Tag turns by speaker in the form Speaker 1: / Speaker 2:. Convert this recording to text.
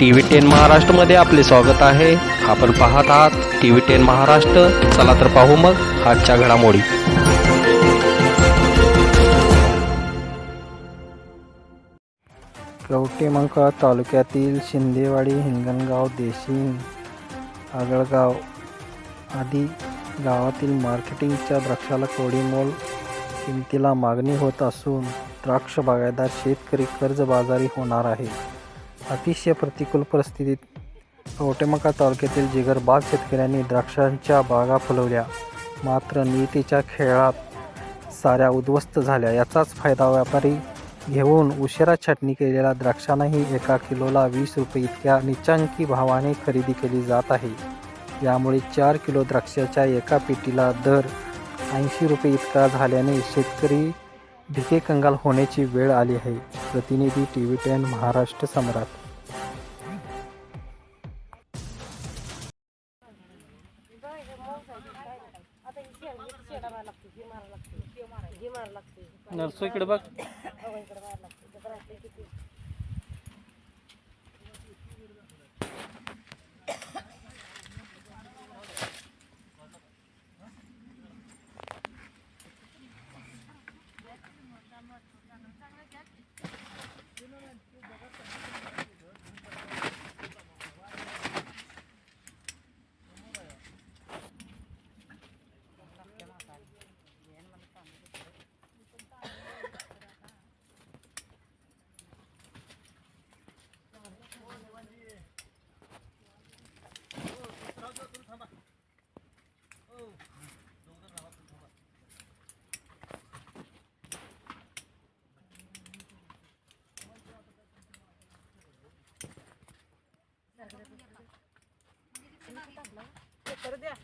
Speaker 1: T V ten महाराष्ट्रमध्ये आपले स्वागत आहे. आपण पाहत आहात टी व्ही टेन महाराष्ट्र. चला तर पाहू मग आजच्या घडामोडी.
Speaker 2: कवटेमंका तालुक्यातील शिंदेवाडी हिंगणगाव देशिंग आगळगाव आदी गावातील मार्केटिंगच्या द्राक्षाला कोडीमोल किमतीला मागणी होत असून द्राक्ष बागायतदार शेतकरी कर्जबाजारी होणार आहे. अतिशय प्रतिकूल परिस्थितीत कवटेमंका तालुक्यातील जिगरबाग शेतकऱ्यांनी द्राक्षांच्या बागा फुलवल्या. मात्र नियतीच्या खेळात साऱ्या उद्ध्वस्त झाल्या. याचाच फायदा व्यापारी घेऊन उशिरा छाटणी केलेल्या द्राक्षांनाही एका किलोला वीस रुपये इतक्या निचांकी भावाने खरेदी केली जात आहे. यामुळे चार किलो द्राक्षाच्या एका पेटीला दर ऐंशी रुपये इतका झाल्याने शेतकरी ढिके कंगाल होण्याची वेळ आली आहे. प्रतिनिधी T V ten Maharashtra Samrat.
Speaker 1: नर्सो इकडे बघ. द्या.